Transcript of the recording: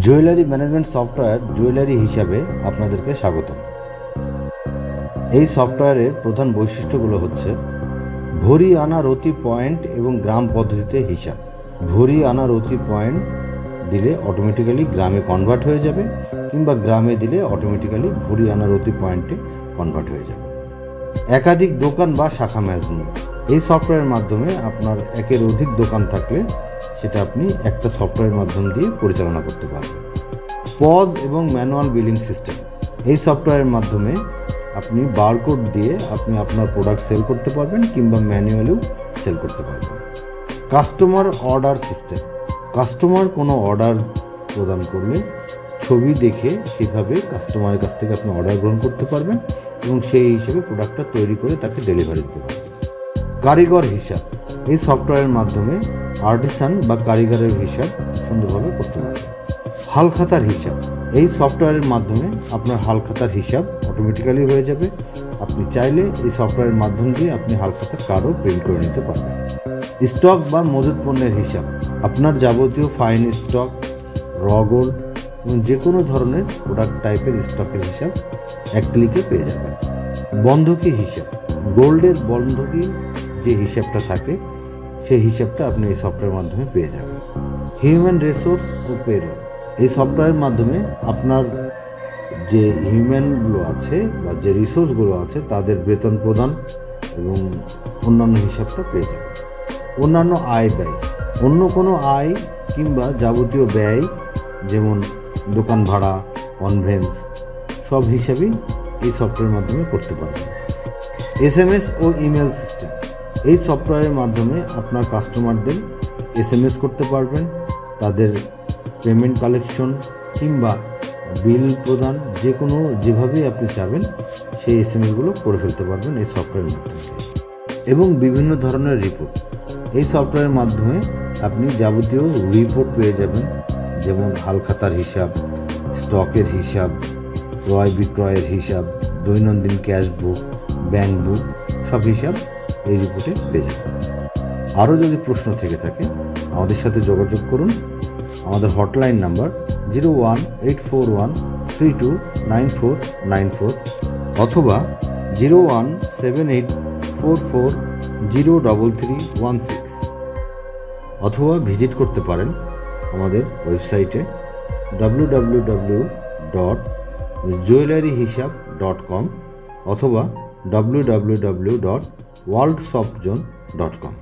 Jewellery management software jewellery হিসাবে আপনাদেরকে স্বাগতম। এই সফটওয়্যারের প্রধান বৈশিষ্ট্যগুলো হচ্ছে, ভরি আনা রতি পয়েন্ট এবং গ্রাম পদ্ধতিতে হিসাব। ভরি আনা রতি পয়েন্ট দিলে অটোমেটিক্যালি গ্রামে কনভার্ট হয়ে যাবে কিংবা গ্রামে দিলে অটোমেটিক্যালি ভরি আনা রতি পয়েন্টে কনভার্ট হয়ে যাবে। একাধিক দোকান বা শাখা ম্যানেজমেন্ট। এই সফটওয়্যারের মাধ্যমে আপনার একের অধিক দোকান থাকলে সেটা আপনি একটা সফটওয়্যারের মাধ্যম দিয়ে পরিচালনা করতে পারবেন। পজ এবং ম্যানুয়াল বিলিং সিস্টেম এই সফটওয়্যারের মাধ্যমে আপনি বারকোড দিয়ে আপনি আপনার প্রোডাক্ট সেল করতে পারবেন কিংবা ম্যানুয়ালিও সেল করতে পারবেন। কাস্টমার অর্ডার সিস্টেম কাস্টমার কোনো অর্ডার প্রদান করলে ছবি দেখে সেভাবে কাস্টমারের কাছ থেকে আপনি অর্ডার গ্রহণ করতে পারবেন এবং সেই হিসেবে প্রোডাক্টটা তৈরি করে তাকে ডেলিভারি দিতে পারবেন। কারিগর হিসাব। এই সফটওয়্যারের মাধ্যমে আর্টিসান বা কারিগরের হিসাব সুন্দরভাবে করতে পারবেন হালখাতার হিসাব। এই সফটওয়্যারের মাধ্যমে আপনার হালখাতার হিসাব অটোমেটিক্যালি হয়ে যাবে। আপনি চাইলে এই সফটওয়্যারের মাধ্যম দিয়ে আপনি হালখাতার কার্ডও প্রিন্ট করে নিতে পারবেন। স্টক বা মজুত পণ্যের হিসাব। আপনার যাবতীয় ফাইন স্টক র গোল্ড এবং যে কোনো ধরনের প্রোডাক্ট টাইপের স্টকের হিসাব এক ক্লিকে পেয়ে যাবেন। বন্ধকি হিসাব। গোল্ডের বন্ধকি যে হিসাবটা থাকে, সেই হিসাবটা আপনি এই সফটওয়্যারের মাধ্যমে পেয়ে যাবেন। হিউম্যান রিসোর্স ও পেরোল এই সফটওয়্যারের মাধ্যমে আপনার যে হিউম্যানগুলো আছে বা যে রিসোর্সগুলো আছে, তাদের বেতন প্রদান এবং অন্যান্য হিসাবটা পেয়ে যাবেন। অন্যান্য আয় ব্যয়। অন্য কোনো আয় কিংবা যাবতীয় ব্যয়, যেমন দোকান ভাড়া কনভেন্স সব হিসাবেই এই সফটওয়্যারের মাধ্যমে করতে পারবেন। এস এম এস ও ইমেল সিস্টেম এই সফটওয়্যারের মাধ্যমে আপনার কাস্টমারদের এস এম এস করতে পারবেন, তাদের পেমেন্ট কালেকশন কিংবা বিল প্রদান যে কোনো যেভাবেই আপনি চাবেন, সেই এস এম এসগুলো করে ফেলতে পারবেন এই সফটওয়্যারের মাধ্যমে। এবং বিভিন্ন ধরনের রিপোর্ট এই সফটওয়্যারের মাধ্যমে আপনি যাবতীয় রিপোর্ট পেয়ে যাবেন, যেমন হালখাতার হিসাব, স্টকের হিসাব, ক্রয় বিক্রয়ের হিসাব, দৈনন্দিন ক্যাশ বুক ব্যাংক বুক সব হিসাব এই রিপোর্টে পেয়ে যাবেন। আরও যদি প্রশ্ন থেকে থাকে, আমাদের সাথে যোগাযোগ করুন। আমাদের hotline number zero one eight four one three two nine four nine four অথবা zero one seven eight four four zero double three one six অথবা ভিজিট করতে পারেন আমাদের ওয়েবসাইটে W W W dot jewellery Hisab dot com অথবা W W W dot world soft zone dot com